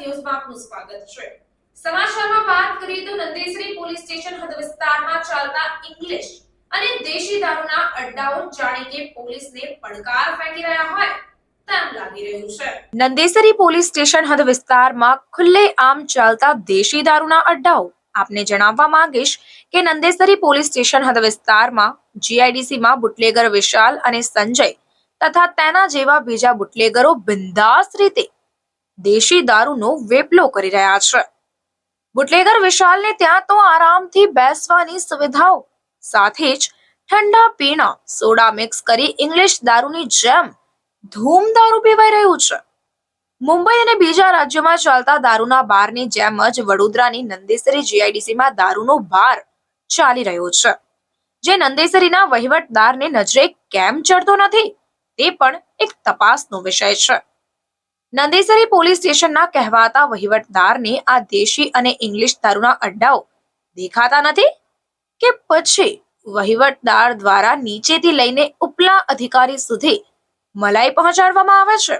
ન્યૂઝમાં આપનું સ્વાગત છે. સમાચારમાં વાત કરીએ તો નંદેસરી પોલીસ સ્ટેશન હદ વિસ્તારમાં ચાલતા ઇંગ્લિશ અને દેશી દારૂના અડ્ડાઓ જાણે કે પોલીસને પડકાર ફેંકી રહ્યા હોય નંદેસરી પોલીસ સ્ટેશન હદ વિસ્તારમાં ખુલ્લે આમ ચાલતા દેશી દારૂના અડ્ડાઓ. આપને જણાવવા માંગીશ કે નંદેસરી પોલીસ સ્ટેશન હદ વિસ્તારમાં જીઆઈડીસીમાં બુટલેગર વિશાલ અને સંજય તથા તેના જેવા બીજા બુટલેગરો બિંદાસ રીતે દેશી દારૂનો વેપલો કરી રહ્યા છે. બુટલેગર વિશાલને ત્યાં તો આરામથી બેસવાની સુવિધાઓ સાથે જ ઠંડા પીણા, સોડા મિક્સ કરી ઇંગ્લિશ દારૂની જેમ ધૂમ દારૂ પીવાઈ રહ્યું છે. મુંબઈ અને બીજા રાજ્યોમાં ચાલતા દારૂના બારની જેમ જ વડોદરાની નંદેસરી જીઆઈડીસીમાં દારૂનો બાર ચાલી રહ્યો છે. જે નંદેસરીના વહીવટદારને નજરે કેમ ચડતો નથી? તે પણ એક તપાસનો વિષય છે. નંદેસરી પોલીસ સ્ટેશનના કહેવાતા વહીવટદારને આ દેશી અને ઇંગ્લિશ દારૂના અડ્ડાઓ દેખાતા નથી? કે પછી વહીવટદાર દ્વારા નીચેથી લઈને ઉપલા અધિકારી સુધી મલાઈ પહોંચાડવામાં આવે છે?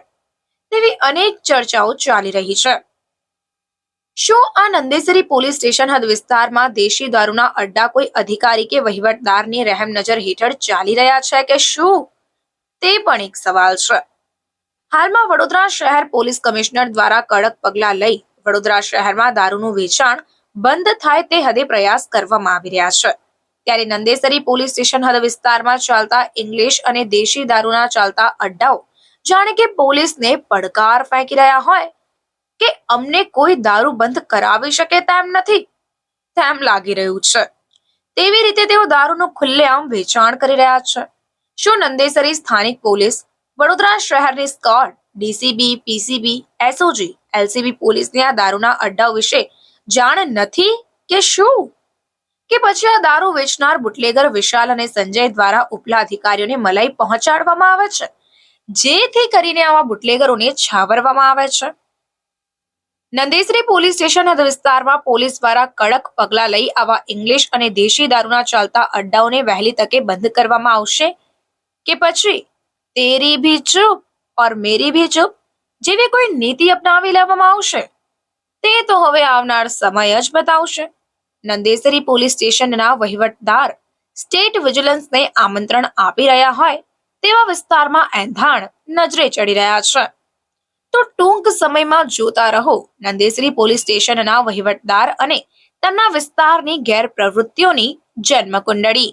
તેવી અનેક ચર્ચાઓ ચાલી રહી છે. શું આ નંદેસરી પોલીસ સ્ટેશન હદ વિસ્તારમાં દેશી દારૂના અડ્ડા કોઈ અધિકારી કે વહીવટદારની રહેમ નજર હેઠળ ચાલી રહ્યા છે કે શું? તે પણ એક સવાલ છે. હાલમાં વડોદરા શહેર પોલીસ કમિશનર દ્વારા કડક પગલાં લઈ વડોદરા શહેરમાં દારૂનું વેચાણ બંધ થાય તે હદે પ્રયાસ કરવામાં આવી રહ્યા છે. ત્યારે નંદેસરી પોલીસ સ્ટેશન હદ વિસ્તારમાં ચાલતા ઇંગ્લિશ અને દેશી દારૂના ચાલતા અડ્ડાઓ જાણે કે પોલીસને પડકાર ફેંકી રહ્યા હોય કે અમને કોઈ દારૂ બંધ કરાવી શકે તેમ નથી. તેમ લાગી રહ્યું છે. તેવી રીતે તેઓ દારૂનું ખુલ્લેઆમ વેચાણ કરી રહ્યા છે. શું નંદેસરી સ્થાનિક પોલીસ, વડોદરા શહેરની squad DCB, PCB, SOG, LCB પોલીસની આ દારૂના અડ્ડાઓ વિશે જાણ નથી કે શું? કે પછી આ દારૂ વેચનાર બુટલેગર વિશાલ અને સંજય દ્વારા ઉપલા અધિકારીઓને મલાઈ પહોંચાડવામાં આવે છે? જેથી કરીને આવા બુટલેગરોને છાવરવામાં આવે છે? નંદેસરી પોલીસ સ્ટેશન હદ વિસ્તારમાં પોલીસ દ્વારા કડક પગલાં લઈ આવા ઇંગ્લિશ અને દેશી દારૂના ચાલતા અડ્ડાઓને વહેલી તકે બંધ કરવામાં આવશે? કે પછી, તેરી ભી ચૂપ ઓર મેરી ભી ચૂપ, જેવી કોઈ નીતિ અપનાવી લેવામાં આવશે, તે તો હવે આવનાર સમય જ બતાવશે. નંદેસરી પોલીસ સ્ટેશનના વહીવટદાર સ્ટેટ વિજિલન્સને આમંત્રણ આપી રહ્યા હોય, તેવા વિસ્તારમાં એંધાણ નજરે ચડી રહ્યા છે. તો ટૂંક સમયમાં જોતા રહો, નંદેસરી પોલીસ સ્ટેશનના વહીવટદાર અને તેમના વિસ્તારની ગેરપ્રવૃત્તિઓની જન્મકુંડળી.